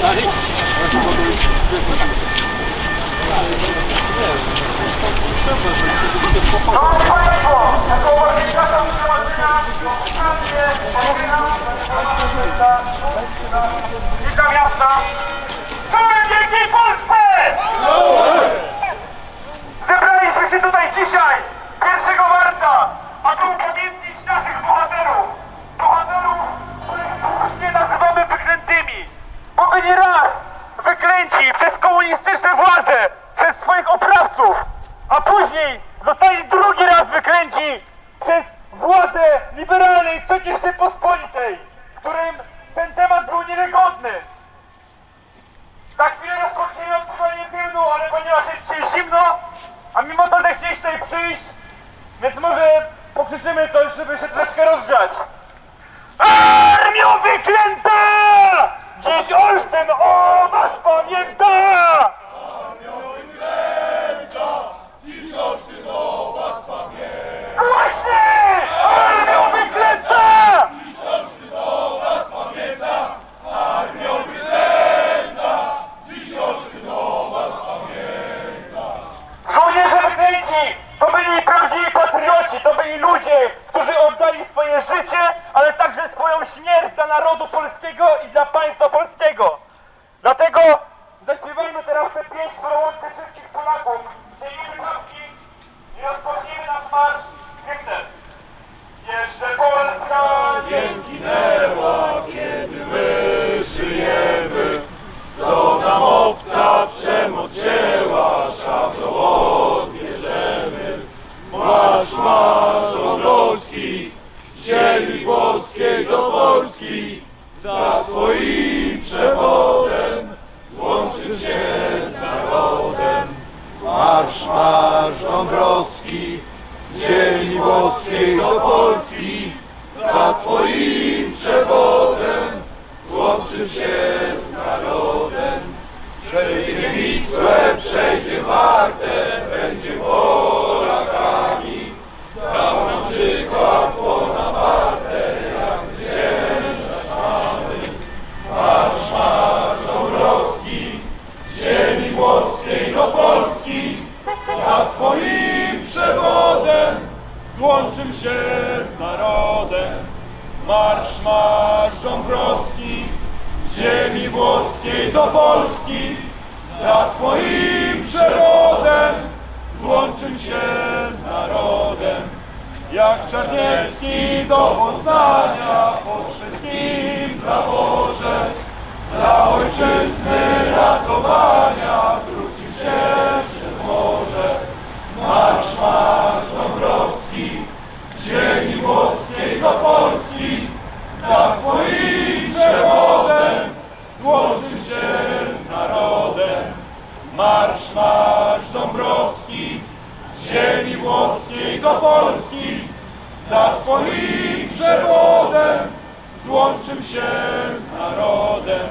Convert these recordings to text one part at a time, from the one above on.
Шановні панство! Niewygodny. Za chwilę rozpoczniemy odsyłanie hymnu, ale ponieważ jest dzisiaj zimno, a mimo to zechcieliście tutaj przyjść, więc może pokrzyczymy coś, żeby się troszeczkę rozgrzać. Z ziemi włoskiej do Polski, za Twoim przewodem złączył się z narodem. Marsz, marsz Dąbrowski, z ziemi włoskiej do Polski, za Twoim przewodem złączył się z narodem. Przejdzie Wisłę, przejdzie Wartę, do Polski, za Twoim przewodem złączył się z narodem. Jak Czarniecki do Poznania po wszystkim zaborze, dla ojczyzny ratowania wrócił się przez morze. Marsz, marsz Dąbrowski, z ziemi włoskiej do Polski, za Twoim przewodem złączył się z narodem. Marsz, marsz Dąbrowski, z ziemi włoskiej do Polski, za Twoim przewodem złączył się z narodem.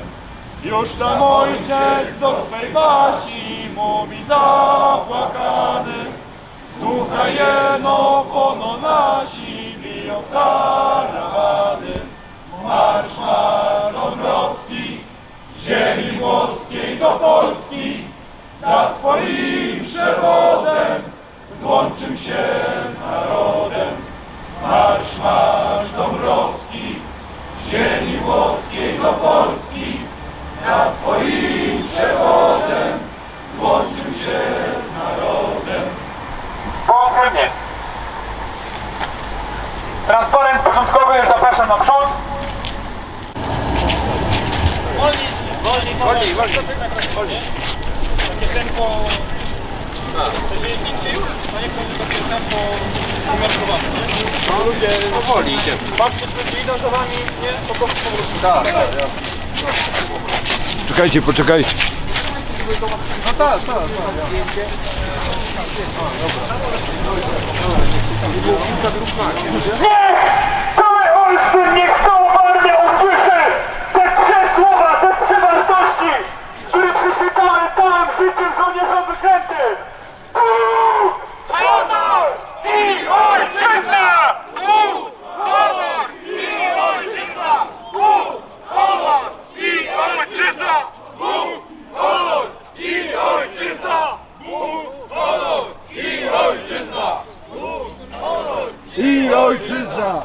Już tam ojciec do swej Basi mówi zapłakany, Słuchaj jeno, pono włoskiej do Polski, za Twoim przewodem złączył się z narodem. Pochylnie. Transparent początkowy, zapraszam na przód. Wolniej, wolniej, wolniej. Takie tempo... To się jeździcie już? No niech będzie takie tempo umiarkowane, nie? No ludzie powoli idzie. Patrzcie, czy idą za wami, nie? Po prostu po prostu. Tak, tak. Czekajcie, poczekajcie. No tak, tak, Niech cały Olsztyn, niech cała armia usłyszy te trzy słowa, te trzy wartości, które przyświecały całym życiem żołnierzom wyklętym. i ojczyzna!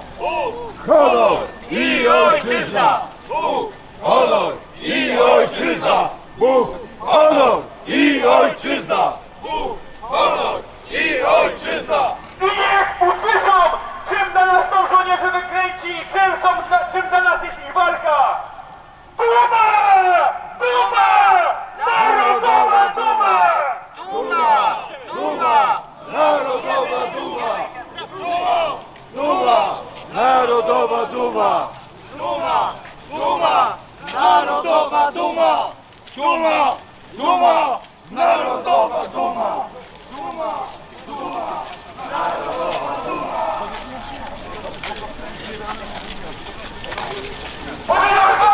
Honor i ojczyzna! Народу дума! Дума! Дума! Народова дума! Дума! Дума! Народова дума! Дума! Дума! Народова дума! Дума!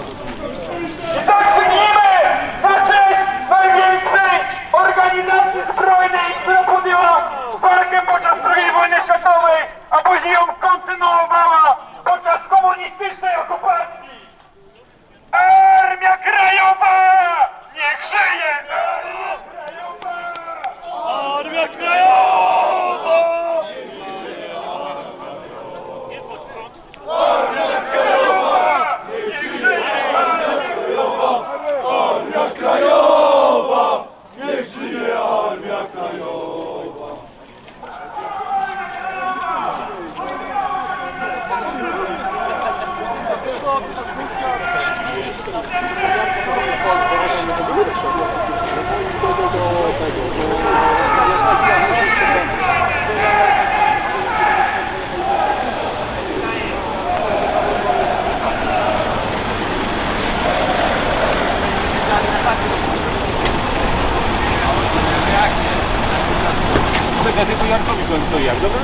Goodbye. Gazety Jarkowi to jak, dobra?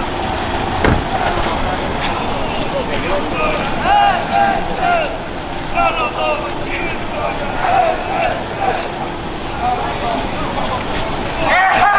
Niech